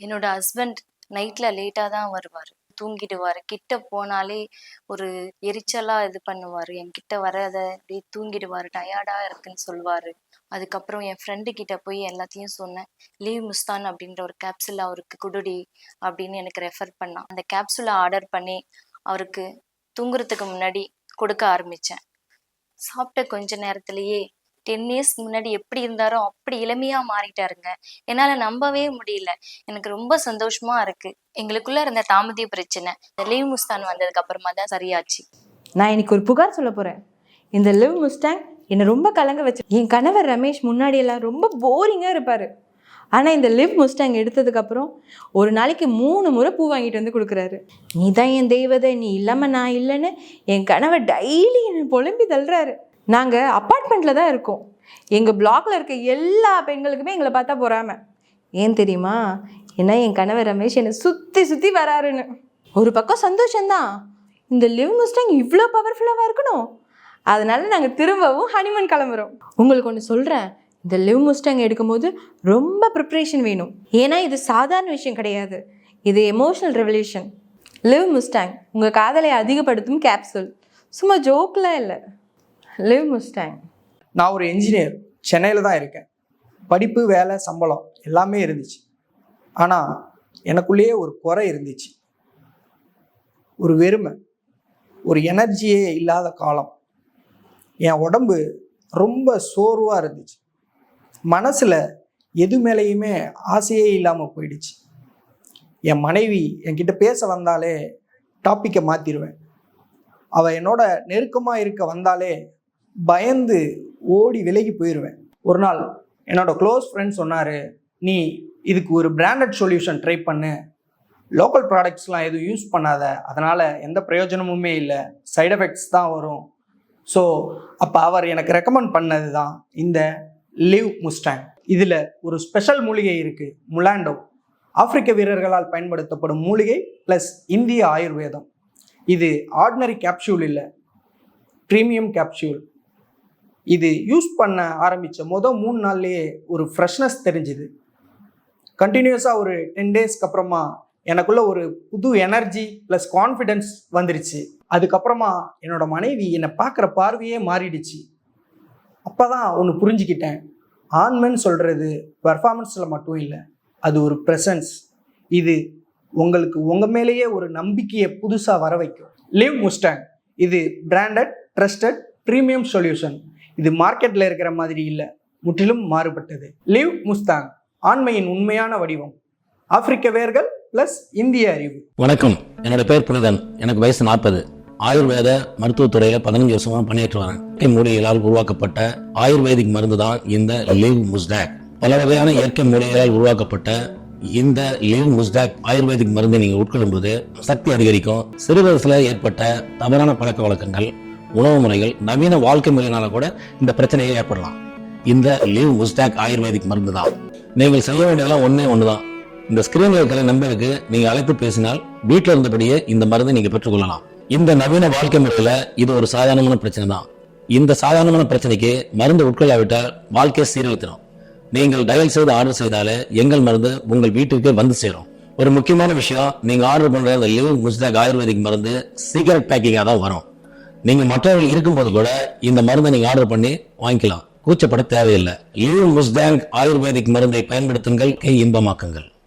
என்னோட ஹஸ்பண்ட் நைட்ல லேட்டா தான் வருவார். தூங்கிடுவாரு. கிட்ட போனாலே ஒரு எரிச்சலா இது பண்ணுவாரு. என்கிட்ட வராத அப்படியே தூங்கிடுவாரு டயர்டா இருக்குன்னு சொல்லுவாரு. அதுக்கப்புறம் என் ஃப்ரெண்டு கிட்ட போய் எல்லாத்தையும் சொன்னேன். லீவ் முஸ்தான் அப்படின்ற ஒரு கேப்சூல் அவருக்கு குடுடி அப்படின்னு எனக்கு ரெஃபர் பண்ணான். அந்த கேப்சூலை ஆர்டர் பண்ணி அவருக்கு தூங்குறதுக்கு முன்னாடி கொடுக்க ஆரம்பிச்சேன். சாப்பிட்ட கொஞ்ச நேரத்திலேயே டென் இயர்ஸ்க்கு முன்னாடி எப்படி இருந்தாரோ அப்படி இளமையா மாறிட்டாருங்க. என்னால நம்பவே முடியல. எனக்கு ரொம்ப சந்தோஷமா இருக்கு. எங்களுக்குள்ள இருந்த தாமதிய பிரச்சனை. இந்த லீவ் முஸ்தான் வந்ததுக்கு அப்புறமா தான் சரியாச்சு. நான் இன்னைக்கு ஒரு புகார் சொல்ல போகிறேன் இந்த லிவ் முஸ்டாங் என்னை ரொம்ப கலங்க வச்சு என் கணவர் ரமேஷ் முன்னாடி எல்லாம் ரொம்ப போரிங்காக இருப்பார். ஆனால் இந்த லிவ் முஸ்டாங் எடுத்ததுக்கப்புறம் ஒரு நாளைக்கு மூணு முறை பூ வாங்கிட்டு வந்து கொடுக்குறாரு. நீ தான் என் தெய்வதை நீ இல்லாமல் நான் இல்லைன்னு என் கணவர் டெய்லி என்னை புலம்பி தள்ளுறாரு. நாங்கள் அப்பார்ட்மெண்ட்டில் தான் இருக்கோம். எங்கள் பிளாக்ல இருக்க எல்லா பெண்களுக்குமே எங்களை பார்த்தா பொறாம. ஏன் தெரியுமா? ஏன்னா என் கணவர் ரமேஷ் என்னை சுற்றி சுற்றி வராருன்னு. ஒரு பக்கம் சந்தோஷம்தான். இந்த லிவ் முஸ்டாங் இவ்வளோ பவர்ஃபுல்லாக இருக்கணும். அதனால நாங்கள் திரும்பவும் ஹனிமன் கிளம்புறோம். உங்களுக்கு ஒன்று சொல்கிறேன் இந்த லிவ் முஸ்டாங் எடுக்கும்போது ரொம்ப ப்ரிப்ரேஷன் வேணும். ஏன்னா இது சாதாரண விஷயம் கிடையாது. இது எமோஷனல் ரெவல்யூஷன் லிவ் முஸ்டாங் உங்கள் காதலை அதிகப்படுத்தும் கேப்சூல் சும்மா ஜோக்லாம் இல்லை. லிவ் முஸ்டாங் நான் ஒரு என்ஜினியர் சென்னையில் தான் இருக்கேன். படிப்பு வேலை சம்பளம் எல்லாமே இருந்துச்சு. ஆனால் எனக்குள்ளேயே ஒரு குறை இருந்துச்சு. ஒரு வெறுமை ஒரு எனர்ஜியே இல்லாத காலம். என் உடம்பு ரொம்ப சோர்வாக இருந்துச்சு. மனசில் எது மேலேயுமே ஆசையே இல்லாமல் போயிடுச்சு. என் மனைவி என்கிட்ட பேச வந்தாலே டாப்பிக்கை மாற்றிடுவேன் அவள் என்னோட நெருக்கமாக இருக்க வந்தாலே பயந்து ஓடி விலகி போயிடுவேன் ஒரு நாள் என்னோட க்ளோஸ் ஃப்ரெண்ட் சொன்னார் நீ இதுக்கு ஒரு பிராண்டட் சொல்யூஷன் ட்ரை பண்ணு. லோக்கல் ப்ராடக்ட்ஸ்லாம் எதுவும் யூஸ் பண்ணாத. அதனால் எந்த பிரயோஜனமுமே இல்லை. சைட் எஃபெக்ட்ஸ் தான் வரும். ஸோ அப்போ அவர் எனக்கு ரெக்கமெண்ட் பண்ணது தான் இந்த லிவ் முஸ்டாங் இதில் ஒரு ஸ்பெஷல் மூலிகை இருக்குது முலாண்டோ ஆப்பிரிக்க வீரர்களால் பயன்படுத்தப்படும் மூலிகை ப்ளஸ் இந்திய ஆயுர்வேதம். இது ஆர்டினரி கேப்சூல் இல்லை ப்ரீமியம் கேப்சூல் இது யூஸ் பண்ண ஆரம்பித்த மொதல் மூணு நாள்லேயே ஒரு ஃப்ரெஷ்னஸ் தெரிஞ்சுது. கண்டினியூஸாக ஒரு டென் டேஸ்க்கு அப்புறமா எனக்குள்ள ஒரு புது எனர்ஜி ப்ளஸ் கான்ஃபிடென்ஸ் வந்துருச்சு. அதுக்கப்புறமா என்னோட மனைவி என்னை பார்க்குற பார்வையே மாறிடுச்சு. அப்போ தான் ஒன்று புரிஞ்சுக்கிட்டேன். ஆண்மென்னு சொல்கிறது பெர்ஃபார்மன்ஸில் மட்டும் இல்லை அது ஒரு ப்ரெசன்ஸ் இது உங்களுக்கு உங்கள் மேலேயே ஒரு நம்பிக்கையை புதுசாக வர வைக்கும். லிவ் முஸ்டாங் இது பிராண்டட் ட்ரஸ்டட் ப்ரீமியம் சொல்யூஷன் இது மார்க்கெட்டில் இருக்கிற மாதிரி இல்லை. முற்றிலும் மாறுபட்டது. லிவ் முஸ்தாங் ஆண்மையின் உண்மையான வடிவம். ஆப்பிரிக்க வேர்கள் ப்ளஸ் இந்திய அறிவு. வணக்கம். என்னோட பேர் புனிதன். எனக்கு வயசு நாற்பது. ஆயுர்வேத மருத்துவத்துறையில பதினஞ்சு வருஷமா பணியாற்றி வரேன். இயற்கை உருவாக்கப்பட்ட ஆயுர்வேதிக் மருந்து தான் இந்த லிவ் முஸ்டாக் பல வகையான இயற்கை மூலிகளால் உருவாக்கப்பட்ட இந்த லிவ் முஸ்டாக் ஆயுர்வேதிக் மருந்தை நீங்க உட்கொள்ளும் போது சக்தி அதிகரிக்கும். சிறு வயசுல ஏற்பட்ட தவறான பழக்க வழக்கங்கள் உணவு முறைகள் நவீன வாழ்க்கை முறையினால கூட இந்த பிரச்சனையை ஏற்படலாம். இந்த லிவ் உஸ்டாக் ஆயுர்வேதிக் மருந்து தான். நீங்கள் செல்ல வேண்டியதெல்லாம் ஒண்ணே தான் இந்த ஸ்கிரீன் இருக்கிற நம்பருக்கு நீங்க அழைத்து பேசினால் வீட்டில் இருந்தபடியே இந்த மருந்தை நீங்க பெற்றுக்கொள்ளலாம். இந்த நவீன வாழ்க்கை முறையில இது ஒரு சாதாரணமான பிரச்சனை தான். இந்த சாதாரணமான பிரச்சனைக்கு மருந்து உட்கொள்ளாவிட்டால் வாழ்க்கை சீரழித்திடும் நீங்கள் டயல் செய்து ஆர்டர் செய்தாலே எங்கள் மருந்து உங்கள் வீட்டுக்கு வந்து சேரும். ஒரு முக்கியமான விஷயம் நீங்க ஆர்டர் பண்ற இந்த லிவ் முஸ்டாக் ஆயுர்வேதிக் மருந்து சீக்கிரம் பேக்கிங்கா தான் வரும். நீங்க மற்றவர்கள் இருக்கும்போது கூட இந்த மருந்தை நீங்க ஆர்டர் பண்ணி வாங்கிக்கலாம். கூச்சப்பட தேவையில்லை. லிவ் முஸ்டாக் ஆயுர்வேதிக் மருந்தை பயன்படுத்துங்கள். கை இன்பமாக்குங்கள்.